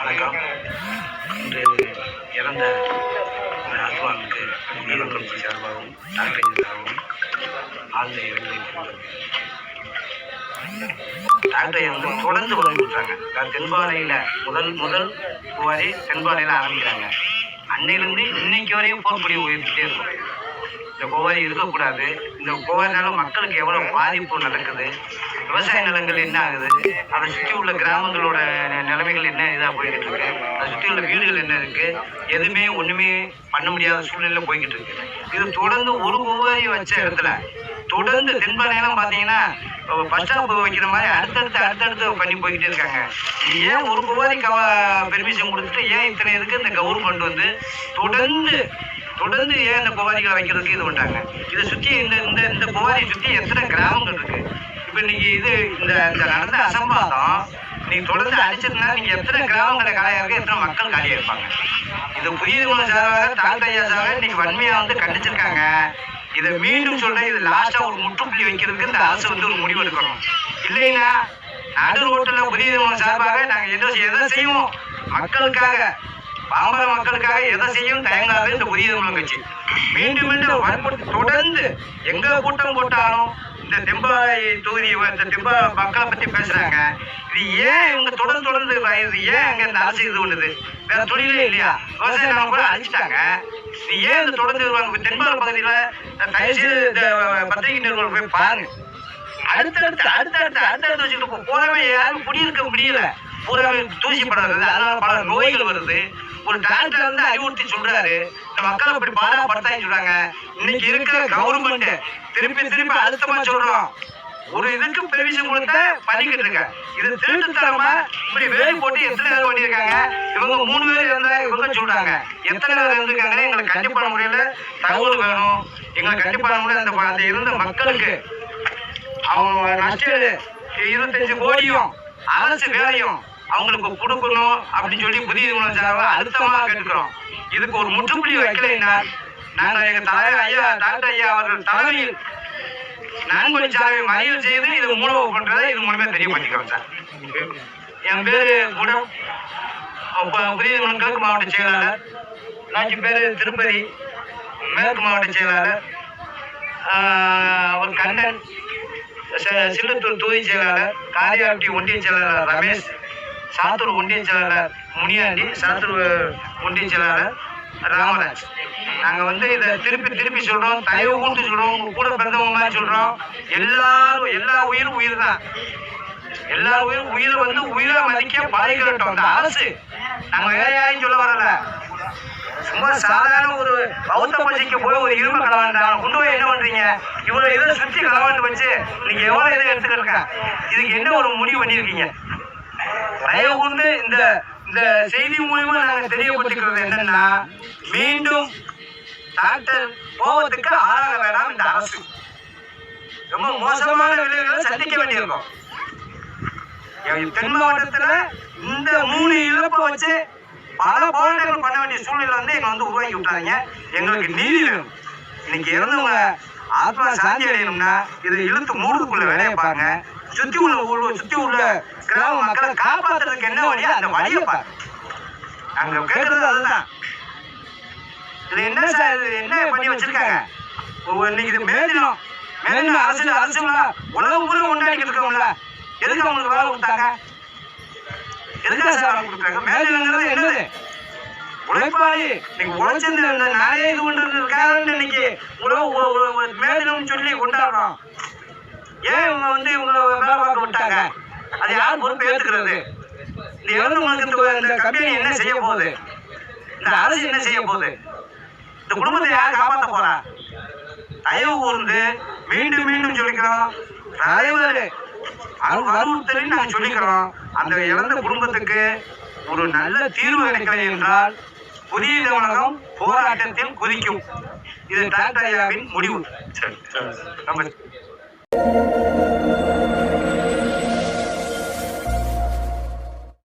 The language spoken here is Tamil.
வணக்கம். இன்று இறந்த அல்வானுக்கு நினைவு கட்சி சார்பாகவும் டாக்டர் சார்பாகவும் ஆழ்ந்த டாக்டரை வந்து தொடர்ந்து உதவி கொடுத்தாங்க தென்பாறையில் முதல் முதல் போவாரி தென்பாறையில் ஆரம்பிக்கிறாங்க. அன்னையிலேருந்து இன்னைக்கு வரையும் போகக்கூடிய உயர்த்திட்டே இருக்கும். இந்த போவாரி இருக்கக்கூடாது. இந்த கோவாரினால மக்களுக்கு எவ்வளோ பாதிப்பு நடக்குது? விவசாய நிலங்கள் என்ன ஆகுது? அதை சுற்றி உள்ள கிராமங்களோட நிலைமைகள் என்ன இதாக போய்கிட்டு இருக்கு? அதை சுற்றி உள்ள வீடுகள் என்ன இருக்கு? எதுவுமே ஒன்றுமே பண்ண முடியாத சூழ்நிலை போய்கிட்டு இருக்கு. இது தொடர்ந்து ஒரு கோவாரி வச்ச இடத்துல தொடர்ந்து தென்பாளையம் பார்த்தீங்கன்னா பஸ் ஸ்டாப் வைக்கிற மாதிரி அடுத்தடுத்து அடுத்தடுத்து பண்ணி போய்கிட்டே இருக்காங்க. ஏன் ஒரு கோவாரி கவ பெர்மிஷன் கொடுத்துட்டு ஏன் இத்தனை இதுக்கு இந்த கவர்மெண்ட் வந்து தொடர்ந்து தொடர்ந்து ஏன் இந்த கோவாரிகளை வைக்கிறதுக்கு இது பண்ணாங்க இதை சுற்றி இந்த இந்த இந்த கோவாரியை சுற்றி எத்தனை கிராமங்கள் இருக்கு? இப்போ இன்னைக்கு இது இந்த இந்த நடந்த அசம்பாதம் நீங்க தொடர்ந்து அடிச்சதுன்னா நீங்க எத்தனை கிராமங்களை காலியாக இருக்கு எத்தனை மக்கள் காலியாக இருப்பாங்க? இது புதிய குணம் சார்பாக டாக்டர் சார்பாக இன்னைக்கு வன்மையா வந்து கண்டிச்சிருக்காங்க. இதை மீண்டும் சொல்றேன் இது லாஸ்டா ஒரு முற்றுப்புள்ளி வைக்கிறதுக்கு இந்த அரசு வந்து ஒரு முடிவு எடுக்கணும். இல்லைன்னா நடு ரோட்டில் புதிய குணம் சார்பாக நாங்கள் எதோ எதை செய்வோம். மக்களுக்காக. பாமர மக்களுக்காக எதை செய்யும்? தயங்காது இந்த புதிய குணம் கட்சி. மீண்டும் மீண்டும் வற்புறுத்தி தொடர்ந்து எங்க கூட்டம் போட்டாலும் இந்த தெம்பாய் தொகுதி இந்த தெம்பா மக்களை பத்தி பேசுறாங்க. இது ஏன் இவங்க தொடர்ந்து தொடர்ந்து இது ஏன் அங்க இந்த அரசு இது பண்ணுது? வேற தொழிலே இல்லையா? விவசாயம் கூட அழிச்சிட்டாங்க. இது ஏன் இந்த தொடர்ந்து வருவாங்க தென்பால் பகுதியில தயவு செய்து இந்த பத்திரிகை நிறுவனம் போய் பாருங்க. அடுத்தடுத்து அடுத்தடுத்து அடுத்தடுத்து வச்சுக்கிட்டு போ- யாரும் குடியிருக்க முடியல. பூராவே தூசி படுறது அதனால பல நோய்கள் வருது. ஒரு டாக்டர் வந்து அறிவுறுத்தி சொல்றாரு. இந்த மக்களை இப்படி பாடப்படுத்தான்னு சொல்றாங்க. இன்னைக்கு இருக்கிற கவர்மெண்ட் திருப்பி திருப்பி அழுத்தமா சொல்றோம். ஒரு இதுக்கு பெர்மிஷன் கொடுத்தா பண்ணிக்கிட்டு இருக்க. இது திருட்டுத்தனமா இப்படி வேலை போட்டு எத்தனை பேர் பண்ணியிருக்காங்க? இவங்க மூணு பேர் இருந்தா இவங்க சொல்றாங்க. எத்தனை பேர் இருந்திருக்காங்க எங்களுக்கு கண்டிப்பான முறையில தகவல் வேணும். எங்களுக்கு கண்டிப்பான முறையில் அந்த அந்த இருந்த மக்களுக்கு. அவங்க நஷ்டம் இருபத்தஞ்சு கோடியும் அரசு வேலையும் அவங்களுக்கு கொடுக்கணும் அப்படின்னு சொல்லி புதிய குணம் சார்பா அழுத்தமாக கேட்டுக்கிறோம். இதுக்கு ஒரு முற்றுப்புள்ளி வைக்கலைன்னா நாங்கள் எங்கள் தலைவர் ஐயா டாக்டர் ஐயா அவர்கள் தலைமையில் நான்கு சாலை மறியல் செய்து இது மூலவு பண்றதை இது மூலமே தெரியப்படுத்திக்கிறோம் சார். என் பேரு புதிய குணம் கிழக்கு மாவட்ட செயலாளர். நான்கு பேரு திருப்பதி. மேற்கு மாவட்ட செயலாளர். ஒரு கண்ணன். ச- சின்னத்தூர் தொகுதி செயலாளர். காரியாபட்டி ஒன்றிய செயலாளர் ரமேஷ். சாத்தூர் ஒன்றிய செயலாளர் முனியாண்டி சாத்தூர் ஒன்றிய செயலாளர் ராமராஜ். நாங்கள் வந்து இதை திருப்பி திருப்பி சொல்கிறோம் தயவு கூட்டு சொல்கிறோம் உங்கள் கூட பிறந்தவங்க மாதிரி சொல்கிறோம் எல்லாரும் எல்லா உயிரும் உயிர் தான். எல்லா உயிரும் உயிரை வந்து உயிரை மதிக்க பழகிட்டோம் அந்த அரசு நாங்கள் வேற யாரையும் சொல்ல வரல. சும்மா சாதாரண ஒரு பௌத்த பூஜைக்கு போய் ஒரு இரும்பு கலவாண்டாங்க கொண்டு போய் என்ன பண்றீங்க? இவ்வளவு இதை சுத்தி கலவாண்டு வச்சு நீங்க எவ்வளவு இதை எடுத்துக்கிட்டு இதுக்கு என்ன ஒரு முடிவு பண்ணியிருக்கீங்க? தயவு கொண்டு இந்த இந்த செய்தி மூலியமா நாங்க தெரியப்படுத்திக்கிறது என்னன்னா மீண்டும் டாக்டர் கோவத்துக்கு ஆளாக வேண்டாம் இந்த அரசு. ரொம்ப மோசமான விளைவுகளை சந்திக்க வேண்டியிருக்கும். தென் மாவட்டத்துல இந்த மூணு இழப்பை வச்சு பல போராட்டங்கள் பண்ண வேண்டிய சூழ்நிலை வந்து எங்களை வந்து உருவாக்கி விட்டாங்க. எங்களுக்கு நீதி வேணும். இன்னைக்கு இறந்தவங்க ஆத்மா சாந்தி அடையணும்னா இதை இழுத்து மூடுக்குள்ள வேலையை பாருங்க. சுத்தி உள்ள சுத்தி உள்ள கிராம மக்களை காப்பாத்துறதுக்கு என்ன வழியோ அந்த வழியை பாருங்க. நாங்க கேட்கறது அதுதான். இது என்ன சார்? இது என்ன பண்ணி வச்சிருக்காங்க? இன்னைக்கு இது மேதினம் மேதினம் அரசு அரசு உலகம் பூரா கொண்டாடி இருக்கோம்ல. எதுக்கு அவங்களுக்கு வேலை கொடுத்தாங்க? எதுக்காக சார் வேலை கொடுத்தாங்க? மேதினங்கிறது என்னது? உழைப்பாளி. நீங்க உழைச்சிருந்த இந்த நாளே இது பண்றதுக்காக இன்னைக்கு? உழவு மேலும் சொல்லி கொண்டாடுறோம். ஏன் இவங்க வந்து இவங்களை வேலை பார்க்க விட்டாங்க? அது யார் பொறுப்பு ஏத்துக்கிறது? இந்த இறந்தவங்களுக்கு இந்த- இந்த கம்பெனி என்ன செய்ய போகுது? இந்த அரசு என்ன செய்ய போகுது? இந்த குடும்பத்தை யார் காப்பாற்ற போறா? தயவு கூர்ந்து மீண்டும் மீண்டும் சொல்லிக்கிறோம். தலைவர் அறிவுறுத்தலில் நாங்கள் சொல்லிக்கிறோம். அந்த இழந்த குடும்பத்துக்கு ஒரு நல்ல தீர்வு கிடைக்கவில்லை என்றால் புதிய தமிழகம் போராட்டத்தில் குதிக்கும். இது டாக்டர் ஐயாவின் முடிவு. சரி, சரி. நம்ம